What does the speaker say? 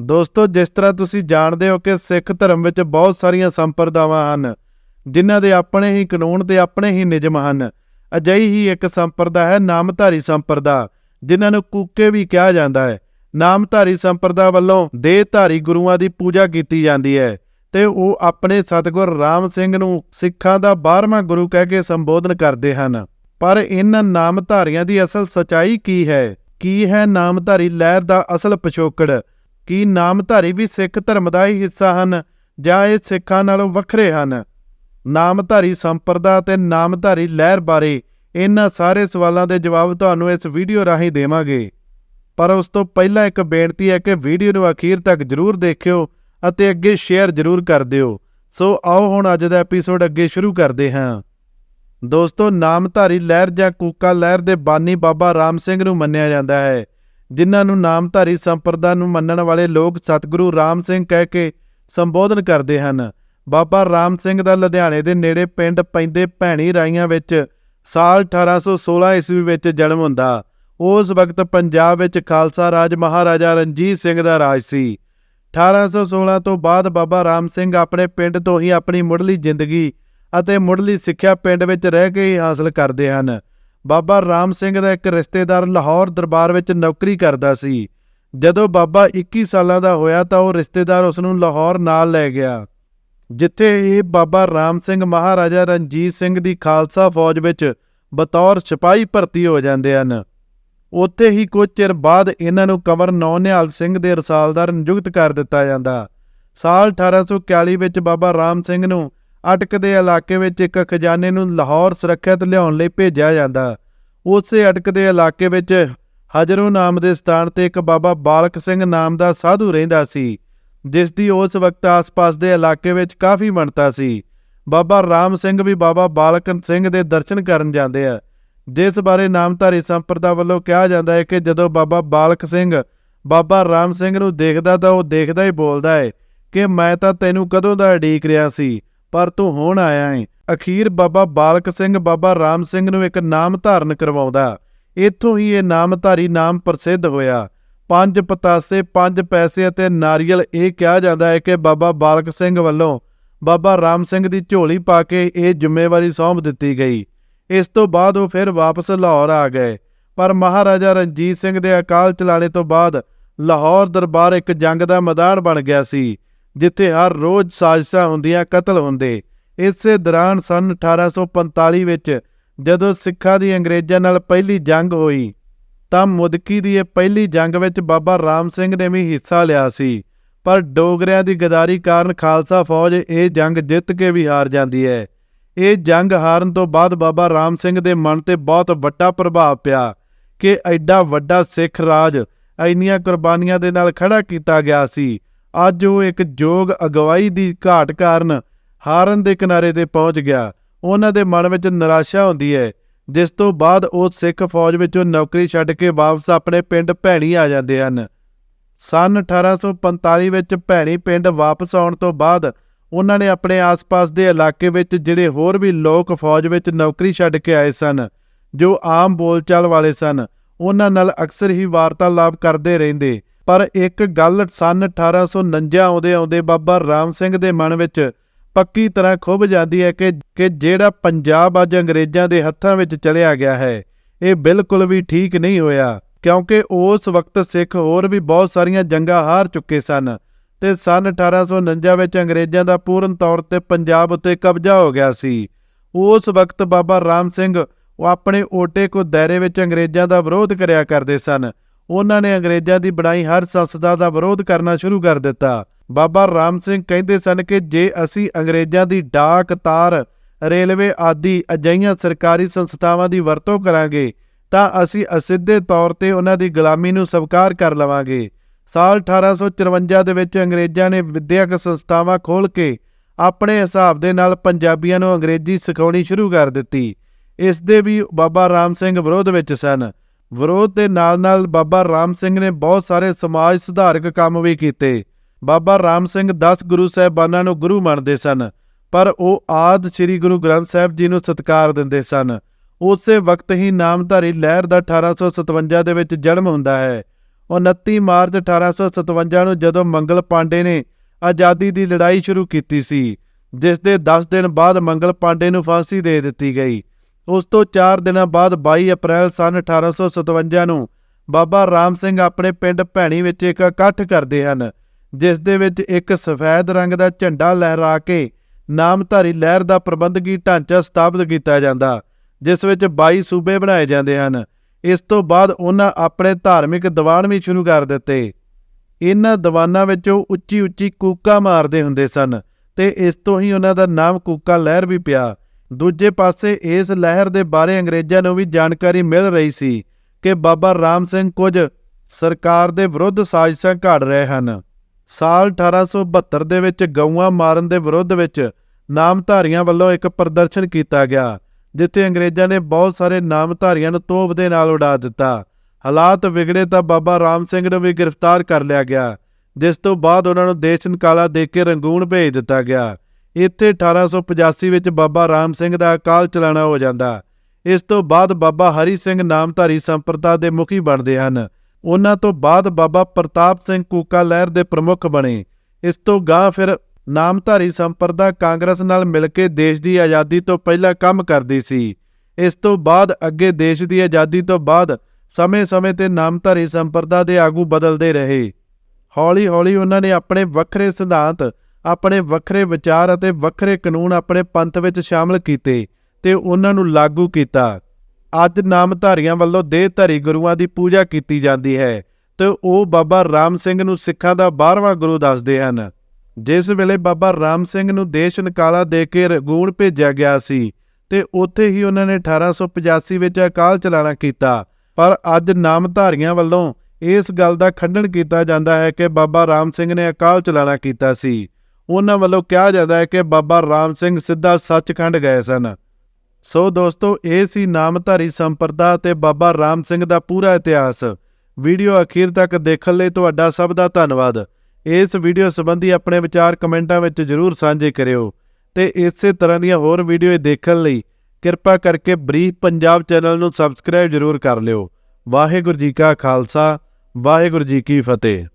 ਦੋਸਤੋ, ਜਿਸ ਤਰ੍ਹਾਂ ਤੁਸੀਂ ਜਾਣਦੇ ਹੋ ਕਿ ਸਿੱਖ ਧਰਮ ਵਿੱਚ ਬਹੁਤ ਸਾਰੀਆਂ ਸੰਪਰਦਾਵਾਂ ਹਨ, ਜਿਨ੍ਹਾਂ ਦੇ ਆਪਣੇ ਹੀ ਕਾਨੂੰਨ ਤੇ ਆਪਣੇ ਹੀ ਨਿਯਮ ਹਨ, ਅਜਿਹੀ ਹੀ ਇੱਕ ਸੰਪਰਦਾ ਹੈ ਨਾਮਧਾਰੀ ਸੰਪਰਦਾ, ਜਿਨ੍ਹਾਂ ਨੂੰ ਕੂਕੇ ਵੀ ਕਿਹਾ ਜਾਂਦਾ ਹੈ। ਨਾਮਧਾਰੀ ਸੰਪਰਦਾ ਵੱਲੋਂ ਦੇਹਧਾਰੀ ਗੁਰੂਆਂ ਦੀ ਪੂਜਾ ਕੀਤੀ ਜਾਂਦੀ ਹੈ ਤੇ ਉਹ ਆਪਣੇ ਸਤਿਗੁਰ ਰਾਮ ਸਿੰਘ ਨੂੰ ਸਿੱਖਾਂ ਦਾ 12ਵਾਂ ਗੁਰੂ ਕਹਿ ਕੇ ਸੰਬੋਧਨ ਕਰਦੇ ਹਨ। ਪਰ ਇਹਨਾਂ ਨਾਮਧਾਰੀਆਂ ਦੀ ਅਸਲ ਸਚਾਈ ਕੀ ਹੈ? ਕੀ ਹੈ ਨਾਮਧਾਰੀ ਲਹਿਰ ਦਾ ਅਸਲ ਪਿਛੋਕੜ? ਕੀ ਨਾਮਧਾਰੀ ਵੀ ਸਿੱਖ ਧਰਮ ਦਾ ਹੀ ਹਿੱਸਾ ਹਨ ਜਾਂ ਇਹ ਸਿੱਖਾਂ ਨਾਲੋਂ ਵੱਖਰੇ ਹਨ। ਨਾਮਧਾਰੀ ਸੰਪਰਦਾ ਅਤੇ ਨਾਮਧਾਰੀ ਲਹਿਰ ਬਾਰੇ ਇਹਨਾਂ ਸਾਰੇ ਸਵਾਲਾਂ ਦੇ ਜਵਾਬ ਤੁਹਾਨੂੰ ਇਸ ਵੀਡੀਓ ਰਾਹੀਂ ਦੇਵਾਂਗੇ। ਪਰ ਉਸ ਤੋਂ ਪਹਿਲਾਂ ਇੱਕ ਬੇਨਤੀ ਹੈ ਕਿ ਵੀਡੀਓ ਨੂੰ ਅਖੀਰ ਤੱਕ ਜਰੂਰ ਦੇਖਿਓ ਅਤੇ ਅੱਗੇ ਸ਼ੇਅਰ ਜਰੂਰ ਕਰ ਦਿਓ। ਸੋ ਆਓ ਹੁਣ ਅੱਜ ਦਾ ਐਪੀਸੋਡ ਅੱਗੇ ਸ਼ੁਰੂ ਕਰਦੇ ਹਾਂ। ਦੋਸਤੋ, ਨਾਮਧਾਰੀ ਲਹਿਰ ਜਾਂ ਕੂਕਾ ਲਹਿਰ ਦੇ ਬਾਨੀ ਬਾਬਾ ਰਾਮ ਸਿੰਘ ਨੂੰ ਮੰਨਿਆ ਜਾਂਦਾ ਹੈ। ਜਿਨ੍ਹਾਂ ਨੂੰ ਨਾਮਧਾਰੀ ਸੰਪਰਦਾ ਨੂੰ ਮੰਨਣ ਵਾਲੇ ਲੋਕ ਸਤਿਗੁਰੂ ਰਾਮ ਸਿੰਘ ਕਹਿ ਕੇ ਸੰਬੋਧਨ ਕਰਦੇ ਹਨ। ਬਾਬਾ ਰਾਮ ਸਿੰਘ ਦਾ ਲੁਧਿਆਣੇ ਦੇ ਨੇੜੇ ਪਿੰਡ ਪੈਂਦੇ ਭੈਣੀ ਰਾਈਆਂ ਵਿੱਚ ਸਾਲ 1816 ਈਸਵੀ ਵਿੱਚ ਜਨਮ ਹੁੰਦਾ। ਉਸ ਵਕਤ ਪੰਜਾਬ ਵਿੱਚ ਖਾਲਸਾ ਰਾਜ ਮਹਾਰਾਜਾ ਰਣਜੀਤ ਸਿੰਘ ਦਾ ਰਾਜ ਸੀ। 1816 ਤੋਂ ਬਾਅਦ ਬਾਬਾ ਰਾਮ ਸਿੰਘ ਆਪਣੇ ਪਿੰਡ ਤੋਂ ਹੀ ਆਪਣੀ ਮੁੱਢਲੀ ਜ਼ਿੰਦਗੀ ਅਤੇ ਮੁੱਢਲੀ ਸਿੱਖਿਆ ਪਿੰਡ ਵਿੱਚ ਰਹਿ ਕੇ ਹੀ ਹਾਸਲ ਕਰਦੇ ਹਨ। ਬਾਬਾ ਰਾਮ ਸਿੰਘ ਦਾ ਇੱਕ ਰਿਸ਼ਤੇਦਾਰ ਲਾਹੌਰ ਦਰਬਾਰ ਵਿੱਚ ਨੌਕਰੀ ਕਰਦਾ ਸੀ। ਜਦੋਂ ਬਾਬਾ 21 ਸਾਲਾਂ ਦਾ ਹੋਇਆ ਤਾਂ ਉਹ ਰਿਸ਼ਤੇਦਾਰ ਉਸ ਨੂੰ ਲਾਹੌਰ ਨਾਲ ਲੈ ਗਿਆ। ਜਿੱਥੇ ਇਹ ਬਾਬਾ ਰਾਮ ਸਿੰਘ ਮਹਾਰਾਜਾ ਰਣਜੀਤ ਸਿੰਘ ਦੀ ਖਾਲਸਾ ਫੌਜ ਵਿੱਚ ਬਤੌਰ ਸਿਪਾਹੀ ਭਰਤੀ ਹੋ ਜਾਂਦੇ ਹਨ। ਉੱਥੇ ਹੀ ਕੁਝ ਚਿਰ ਬਾਅਦ ਇਹਨਾਂ ਨੂੰ ਕੰਵਰ ਨੌਨਿਹਾਲ ਸਿੰਘ ਦੇ ਰਸਾਲਦਾਰ ਨਿਯੁਕਤ ਕਰ ਦਿੱਤਾ ਜਾਂਦਾ। ਸਾਲ 1841 ਵਿੱਚ ਬਾਬਾ ਰਾਮ ਸਿੰਘ ਨੂੰ ਅਟਕ ਦੇ ਇਲਾਕੇ ਵਿੱਚ ਇੱਕ ਖਜ਼ਾਨੇ ਨੂੰ ਲਾਹੌਰ ਸੁਰੱਖਿਅਤ ਲਿਆਉਣ ਲਈ ਭੇਜਿਆ ਜਾਂਦਾ। ਉਸੇ ਅਟਕ ਦੇ ਇਲਾਕੇ ਵਿੱਚ ਹਜਰੋ ਨਾਮ ਦੇ ਸਥਾਨ ਤੇ ਇੱਕ ਬਾਬਾ ਬਾਲਕ ਸਿੰਘ ਨਾਮ ਦਾ ਸਾਧੂ ਰਹਿੰਦਾ ਸੀ, ਜਿਸ ਦੀ ਉਸ ਵਕਤ ਆਸ-ਪਾਸ ਦੇ ਇਲਾਕੇ ਵਿੱਚ ਕਾਫੀ ਬਣਤਾ ਸੀ। ਬਾਬਾ ਰਾਮ ਸਿੰਘ ਵੀ ਬਾਬਾ ਬਾਲਕ ਸਿੰਘ ਦੇ ਦਰਸ਼ਨ ਕਰਨ ਜਾਂਦੇ ਆ, ਜਿਸ ਬਾਰੇ ਨਾਮਧਾਰੀ ਸੰਪਰਦਾ ਵੱਲੋਂ ਕਿਹਾ ਜਾਂਦਾ ਹੈ ਕਿ ਜਦੋਂ ਬਾਬਾ ਬਾਲਕ ਸਿੰਘ ਬਾਬਾ ਰਾਮ ਸਿੰਘ ਨੂੰ ਦੇਖਦਾ ਤਾਂ ਉਹ ਦੇਖਦਾ ਹੀ ਬੋਲਦਾ ਹੈ ਕਿ ਮੈਂ ਤਾਂ ਤੈਨੂੰ ਕਦੋਂ ਦਾ ਉਡੀਕ ਰਿਹਾ ਸੀ ਪਰ ਤੂੰ ਹੁਣ ਆਇਆ ਏ। ਅਖੀਰ ਬਾਬਾ ਬਾਲਕ ਸਿੰਘ, ਬਾਬਾ ਰਾਮ ਸਿੰਘ ਨੂੰ ਇੱਕ ਨਾਮ ਧਾਰਨ ਕਰਵਾਉਂਦਾ। ਇੱਥੋਂ ਹੀ ਇਹ ਨਾਮਧਾਰੀ ਨਾਮ ਪ੍ਰਸਿੱਧ ਹੋਇਆ। ਪੰਜ ਪਤਾਸੇ, ਪੰਜ ਪੈਸੇ ਅਤੇ ਨਾਰੀਅਲ ਇਹ ਕਿਹਾ ਜਾਂਦਾ ਹੈ ਕਿ ਬਾਬਾ ਬਾਲਕ ਸਿੰਘ ਵੱਲੋਂ ਬਾਬਾ ਰਾਮ ਸਿੰਘ ਦੀ ਝੋਲੀ ਪਾ ਕੇ ਇਹ ਜ਼ਿੰਮੇਵਾਰੀ ਸੌਂਪ ਦਿੱਤੀ ਗਈ। ਇਸ ਤੋਂ ਬਾਅਦ ਉਹ ਫਿਰ ਵਾਪਸ ਲਾਹੌਰ ਆ ਗਏ। ਪਰ ਮਹਾਰਾਜਾ ਰਣਜੀਤ ਸਿੰਘ ਦੇ ਅਕਾਲ ਚਲਾਣੇ ਤੋਂ ਬਾਅਦ ਲਾਹੌਰ ਦਰਬਾਰ ਇੱਕ ਜੰਗ ਦਾ ਮੈਦਾਨ ਬਣ ਗਿਆ ਸੀ। ਜਿੱਥੇ ਹਰ ਰੋਜ਼ ਸਾਜ਼ਿਸ਼ਾਂ ਹੁੰਦੀਆਂ, ਕਤਲ ਹੁੰਦੇ। ਇਸੇ ਦੌਰਾਨ ਸਨ 1845 ਵਿੱਚ ਜਦੋਂ ਸਿੱਖਾਂ ਦੀ ਅੰਗਰੇਜ਼ਾਂ ਨਾਲ ਪਹਿਲੀ ਜੰਗ ਹੋਈ, ਤਾਂ ਮੁਦਕੀ ਦੀ ਇਹ ਪਹਿਲੀ ਜੰਗ ਵਿੱਚ ਬਾਬਾ ਰਾਮ ਸਿੰਘ ਨੇ ਵੀ ਹਿੱਸਾ ਲਿਆ ਸੀ। ਪਰ ਡੋਗਰਿਆਂ ਦੀ ਗਦਾਰੀ ਕਾਰਨ ਖਾਲਸਾ ਫੌਜ ਇਹ ਜੰਗ ਜਿੱਤ ਕੇ ਵੀ ਹਾਰ ਜਾਂਦੀ ਹੈ। ਇਹ ਜੰਗ ਹਾਰਨ ਤੋਂ ਬਾਅਦ ਬਾਬਾ ਰਾਮ ਸਿੰਘ ਦੇ ਮਨ ਤੇ ਬਹੁਤ ਵੱਡਾ ਪ੍ਰਭਾਵ ਪਿਆ ਕਿ ਐਡਾ ਵੱਡਾ ਸਿੱਖ ਰਾਜ ਇੰਨੀਆਂ ਕੁਰਬਾਨੀਆਂ ਦੇ ਨਾਲ ਖੜਾ ਕੀਤਾ ਗਿਆ ਸੀ। ਅੱਜ ਉਹ ਇੱਕ ਯੋਗ ਅਗਵਾਈ ਦੀ ਘਾਟ ਕਾਰਨ ਹਾਰਨ ਦੇ ਕਿਨਾਰੇ ਤੇ ਪਹੁੰਚ ਗਿਆ। ਉਹਨਾਂ ਦੇ ਮਨ ਵਿੱਚ ਨਿਰਾਸ਼ਾ ਹੁੰਦੀ ਹੈ। ਜਿਸ ਤੋਂ ਬਾਅਦ ਉਹ ਸਿੱਖ ਫੌਜ ਵਿੱਚੋਂ ਨੌਕਰੀ ਛੱਡ ਕੇ ਵਾਪਸ ਆਪਣੇ ਪਿੰਡ ਭੈਣੀ ਆ ਜਾਂਦੇ ਹਨ। ਸਨ 1845 ਵਿੱਚ ਭੈਣੀ ਪਿੰਡ ਵਾਪਸ ਆਉਣ ਤੋਂ ਬਾਅਦ ਉਹਨਾਂ ਨੇ ਆਪਣੇ ਆਸ-ਪਾਸ ਦੇ ਇਲਾਕੇ ਵਿੱਚ ਜਿਹੜੇ ਹੋਰ ਵੀ ਲੋਕ ਫੌਜ ਵਿੱਚ ਨੌਕਰੀ ਛੱਡ ਕੇ ਆਏ ਸਨ, ਜੋ ਆਮ ਬੋਲਚਾਲ ਵਾਲੇ ਸਨ, ਉਹਨਾਂ ਨਾਲ ਅਕਸਰ ਹੀ ਵਾਰਤਾਲਾਪ ਕਰਦੇ ਰਹਿੰਦੇ। ਪਰ ਇੱਕ ਗੱਲ ਸਨ 1849 ਆਉਂਦੇ ਆਉਂਦੇ ਬਾਬਾ ਰਾਮ ਸਿੰਘ ਦੇ ਮਨ ਵਿੱਚ ਪੱਕੀ ਤਰ੍ਹਾਂ ਖੁੱਭ ਜਾਂਦੀ ਹੈ ਕਿ ਕਿ ਜਿਹੜਾ ਪੰਜਾਬ ਅੱਜ ਅੰਗਰੇਜ਼ਾਂ ਦੇ ਹੱਥਾਂ ਵਿੱਚ ਚਲਿਆ ਗਿਆ ਹੈ, ਇਹ ਬਿਲਕੁਲ ਵੀ ਠੀਕ ਨਹੀਂ ਹੋਇਆ, ਕਿਉਂਕਿ ਉਸ ਵਕਤ ਸਿੱਖ ਹੋਰ ਵੀ ਬਹੁਤ ਸਾਰੀਆਂ ਜੰਗਾਂ ਹਾਰ ਚੁੱਕੇ ਸਨ ਤੇ ਸਨ 1849 ਵਿੱਚ ਅੰਗਰੇਜ਼ਾਂ ਦਾ ਪੂਰਨ ਤੌਰ ਤੇ ਪੰਜਾਬ ਉੱਤੇ ਕਬਜ਼ਾ ਹੋ ਗਿਆ ਸੀ। ਉਸ ਵਕਤ ਬਾਬਾ ਰਾਮ ਸਿੰਘ ਉਹ ਆਪਣੇ ਓਟੇ ਕੋ ਦਾਇਰੇ ਵਿੱਚ ਅੰਗਰੇਜ਼ਾਂ ਦਾ ਵਿਰੋਧ ਕਰਿਆ ਕਰਦੇ ਸਨ ਉਹਨਾਂ ਨੇ ਅੰਗਰੇਜ਼ਾਂ ਦੀ ਬਣਾਈ ਹਰ ਸੰਸਥਾ ਦਾ ਵਿਰੋਧ ਕਰਨਾ ਸ਼ੁਰੂ ਕਰ ਦਿੱਤਾ। ਬਾਬਾ ਰਾਮ ਸਿੰਘ ਕਹਿੰਦੇ ਸਨ ਕਿ ਜੇ ਅਸੀਂ ਅੰਗਰੇਜ਼ਾਂ ਦੀ ਡਾਕ, ਤਾਰ, ਰੇਲਵੇ ਆਦਿ ਅਜਿਹੀਆਂ ਸਰਕਾਰੀ ਸੰਸਥਾਵਾਂ ਦੀ ਵਰਤੋਂ ਕਰਾਂਗੇ, ਤਾਂ ਅਸੀਂ ਅਸਿੱਧੇ ਤੌਰ ਤੇ ਉਹਨਾਂ ਦੀ ਗੁਲਾਮੀ ਨੂੰ ਸਵੀਕਾਰ ਕਰ ਲਵਾਂਗੇ। ਸਾਲ 1854 ਦੇ ਵਿੱਚ ਅੰਗਰੇਜ਼ਾਂ ਨੇ ਵਿਦਿਅਕ ਸੰਸਥਾਵਾਂ ਖੋਲ੍ਹ ਕੇ ਆਪਣੇ ਹਿਸਾਬ ਦੇ ਨਾਲ ਪੰਜਾਬੀਆਂ ਨੂੰ ਅੰਗਰੇਜ਼ੀ ਸਿਖਾਉਣੀ ਸ਼ੁਰੂ ਕਰ ਦਿੱਤੀ। ਇਸ ਦੇ ਵੀ ਬਾਬਾ ਰਾਮ ਸਿੰਘ ਵਿਰੋਧ ਵਿੱਚ ਸਨ। ਵਿਰੋਧ ਦੇ ਨਾਲ-ਨਾਲ ਬਾਬਾ ਰਾਮ ਸਿੰਘ ਨੇ ਬਹੁਤ ਸਾਰੇ ਸਮਾਜ ਸੁਧਾਰਕ ਕੰਮ ਵੀ ਕੀਤੇ। ਬਾਬਾ ਰਾਮ ਸਿੰਘ 10 ਗੁਰੂ ਸਾਹਿਬਾਨਾਂ ਨੂੰ ਗੁਰੂ ਮੰਨਦੇ ਸਨ, ਪਰ ਉਹ ਆਦ ਸ੍ਰੀ ਗੁਰੂ ਗ੍ਰੰਥ ਸਾਹਿਬ ਜੀ ਨੂੰ ਸਤਿਕਾਰ ਦਿੰਦੇ ਸਨ। ਉਸੇ ਵਕਤ ਹੀ ਨਾਮਧਾਰੀ ਲਹਿਰ ਦਾ 1857 ਦੇ ਵਿੱਚ ਜਨਮ ਹੁੰਦਾ ਹੈ। 29 ਮਾਰਚ 1857 ਨੂੰ ਜਦੋਂ ਮੰਗਲ ਪਾਂਡੇ ਨੇ ਆਜ਼ਾਦੀ ਦੀ ਲੜਾਈ ਸ਼ੁਰੂ ਕੀਤੀ ਸੀ ਜਿਸ ਦੇ 10 ਦਿਨ ਬਾਅਦ ਮੰਗਲ ਪਾਂਡੇ ਨੂੰ ਫਾਂਸੀ ਦੇ ਦਿੱਤੀ ਗਈ। ਉਸ ਤੋਂ 4 ਦਿਨਾਂ ਬਾਅਦ 22 ਅਪ੍ਰੈਲ ਸਨ 1857 ਨੂੰ ਬਾਬਾ ਰਾਮ ਸਿੰਘ ਆਪਣੇ ਪਿੰਡ ਭੈਣੀ ਵਿੱਚ ਇੱਕ ਇਕੱਠ ਕਰਦੇ ਹਨ, ਜਿਸ ਦੇ ਵਿੱਚ ਇੱਕ ਸਫੈਦ ਰੰਗ ਦਾ ਝੰਡਾ ਲਹਿਰਾ ਕੇ ਨਾਮਧਾਰੀ ਲਹਿਰ ਦਾ ਪ੍ਰਬੰਧਕੀ ਢਾਂਚਾ ਸਥਾਪਿਤ ਕੀਤਾ ਜਾਂਦਾ, ਜਿਸ ਵਿੱਚ 22 ਸੂਬੇ ਬਣਾਏ ਜਾਂਦੇ ਹਨ। ਇਸ ਤੋਂ ਬਾਅਦ ਉਹਨਾਂ ਆਪਣੇ ਧਾਰਮਿਕ ਦੀਵਾਨ ਵੀ ਸ਼ੁਰੂ ਕਰ ਦਿੱਤੇ। ਇਹਨਾਂ ਦੀਵਾਨਾਂ ਵਿੱਚ ਉਹ ਉੱਚੀ ਉੱਚੀ ਕੂਕਾ ਮਾਰਦੇ ਹੁੰਦੇ ਸਨ ਤੇ ਇਸ ਤੋਂ ਹੀ ਉਹਨਾਂ ਦਾ ਨਾਮ ਕੂਕਾ ਲਹਿਰ ਵੀ ਪਿਆ। ਦੂਜੇ ਪਾਸੇ ਇਸ ਲਹਿਰ ਦੇ ਬਾਰੇ ਅੰਗਰੇਜ਼ਾਂ ਨੂੰ ਵੀ ਜਾਣਕਾਰੀ ਮਿਲ ਰਹੀ ਸੀ ਕਿ ਬਾਬਾ ਰਾਮ ਸਿੰਘ ਕੁਝ ਸਰਕਾਰ ਦੇ ਵਿਰੁੱਧ ਸਾਜ਼ਿਸ਼ਾਂ ਘੜ ਰਹੇ ਹਨ। ਸਾਲ 1872 ਦੇ ਵਿੱਚ ਗਊਆਂ ਮਾਰਨ ਦੇ ਵਿਰੁੱਧ ਵਿੱਚ ਨਾਮਧਾਰੀਆਂ ਵੱਲੋਂ ਇੱਕ ਪ੍ਰਦਰਸ਼ਨ ਕੀਤਾ ਗਿਆ, ਜਿੱਥੇ ਅੰਗਰੇਜ਼ਾਂ ਨੇ ਬਹੁਤ ਸਾਰੇ ਨਾਮਧਾਰੀਆਂ ਨੂੰ ਤੋਪ ਦੇ ਨਾਲ ਉਡਾ ਦਿੱਤਾ। ਹਾਲਾਤ ਵਿਗੜੇ ਤਾਂ ਬਾਬਾ ਰਾਮ ਸਿੰਘ ਨੂੰ ਵੀ ਗ੍ਰਿਫਤਾਰ ਕਰ ਲਿਆ ਗਿਆ, ਜਿਸ ਤੋਂ ਬਾਅਦ ਉਹਨਾਂ ਨੂੰ ਦੇਸ਼ ਨਿਕਾਲਾ ਦੇ ਕੇ ਰੰਗੂਨ ਭੇਜ ਦਿੱਤਾ ਗਿਆ। ਇੱਥੇ 1885 ਵਿੱਚ ਬਾਬਾ ਰਾਮ ਸਿੰਘ ਦਾ ਅਕਾਲ ਚਲਾਣਾ ਹੋ ਜਾਂਦਾ। ਇਸ ਤੋਂ ਬਾਅਦ ਬਾਬਾ ਹਰੀ ਸਿੰਘ ਨਾਮਧਾਰੀ ਸੰਪਰਦਾ ਦੇ ਮੁਖੀ ਬਣਦੇ ਹਨ। ਉਹਨਾਂ ਤੋਂ ਬਾਅਦ ਬਾਬਾ ਪ੍ਰਤਾਪ ਸਿੰਘ ਕੂਕਾ ਲਹਿਰ ਦੇ ਪ੍ਰਮੁੱਖ ਬਣੇ। ਇਸ ਤੋਂ ਗਾਂ ਫਿਰ ਨਾਮਧਾਰੀ ਸੰਪਰਦਾ ਕਾਂਗਰਸ ਨਾਲ ਮਿਲ ਕੇ ਦੇਸ਼ ਦੀ ਆਜ਼ਾਦੀ ਤੋਂ ਪਹਿਲਾਂ ਕੰਮ ਕਰਦੀ ਸੀ। ਇਸ ਤੋਂ ਬਾਅਦ ਅੱਗੇ ਦੇਸ਼ ਦੀ ਆਜ਼ਾਦੀ ਤੋਂ ਬਾਅਦ ਸਮੇਂ-ਸਮੇਂ ਤੇ ਨਾਮਧਾਰੀ ਸੰਪਰਦਾ ਦੇ ਆਗੂ ਬਦਲਦੇ ਰਹੇ। ਹੌਲੀ-ਹੌਲੀ ਉਹਨਾਂ ਨੇ ਆਪਣੇ ਵੱਖਰੇ ਸਿਧਾਂਤ ਆਪਣੇ ਵੱਖਰੇ ਵਿਚਾਰ ਅਤੇ ਵੱਖਰੇ ਕਾਨੂੰਨ ਆਪਣੇ ਪੰਥ ਵਿੱਚ ਸ਼ਾਮਲ ਕੀਤੇ ਤੇ ਉਹਨਾਂ ਨੂੰ ਲਾਗੂ ਕੀਤਾ। ਅੱਜ ਨਾਮਧਾਰੀਆਂ ਵੱਲੋਂ ਦੇਹਧਾਰੀ ਗੁਰੂਆਂ ਦੀ ਪੂਜਾ ਕੀਤੀ ਜਾਂਦੀ ਹੈ ਤੇ ਉਹ ਬਾਬਾ ਰਾਮ ਸਿੰਘ ਨੂੰ ਸਿੱਖਾਂ ਦਾ 12ਵਾਂ ਗੁਰੂ ਦੱਸਦੇ ਹਨ। ਜਿਸ ਵੇਲੇ ਬਾਬਾ ਰਾਮ ਸਿੰਘ ਨੂੰ ਦੇਸ਼ ਨਿਕਾਲਾ ਦੇ ਕੇ ਰਗੂਣ ਭੇਜਿਆ ਗਿਆ ਸੀ ਤੇ ਉੱਥੇ ਹੀ ਉਹਨਾਂ ਨੇ 1885 ਵਿੱਚ ਅਕਾਲ ਚਲਾਣਾ ਕੀਤਾ। ਪਰ ਅੱਜ ਨਾਮਧਾਰੀਆਂ ਵੱਲੋਂ ਇਸ ਗੱਲ ਦਾ ਖੰਡਨ ਕੀਤਾ ਜਾਂਦਾ ਹੈ ਕਿ ਬਾਬਾ ਰਾਮ ਸਿੰਘ ਨੇ ਅਕਾਲ ਚਲਾਣਾ ਕੀਤਾ ਸੀ। ਉਹਨਾਂ ਵੱਲੋਂ ਕਿਹਾ ਜਾਂਦਾ ਹੈ ਕਿ ਬਾਬਾ ਰਾਮ ਸਿੰਘ ਸਿੱਧਾ ਸੱਚਖੰਡ ਗਏ ਸਨ। ਸੋ ਦੋਸਤੋ, ਇਹ ਸੀ ਨਾਮਧਾਰੀ ਸੰਪਰਦਾ ਤੇ ਬਾਬਾ ਰਾਮ ਸਿੰਘ ਦਾ ਪੂਰਾ ਇਤਿਹਾਸ। ਵੀਡੀਓ ਅਖੀਰ ਤੱਕ ਦੇਖਣ ਲਈ ਤੁਹਾਡਾ ਸਭ ਦਾ ਧੰਨਵਾਦ। ਇਸ ਵੀਡੀਓ ਸੰਬੰਧੀ ਆਪਣੇ ਵਿਚਾਰ ਕਮੈਂਟਾਂ ਵਿੱਚ ਜਰੂਰ ਸਾਂਝੇ ਕਰਿਓ। ਤੇ ਇਸੇ ਤਰ੍ਹਾਂ ਦੀਆਂ ਹੋਰ ਵੀਡੀਓ ਦੇਖਣ ਲਈ ਕਿਰਪਾ ਕਰਕੇ ਬਰੀਫ ਪੰਜਾਬ ਚੈਨਲ ਨੂੰ ਸਬਸਕ੍ਰਾਈਬ ਜਰੂਰ ਕਰ ਲਿਓ। ਵਾਹਿਗੁਰੂ ਜੀ ਕਾ ਖਾਲਸਾ, ਵਾਹਿਗੁਰੂ ਜੀ ਕੀ ਫਤਿਹ।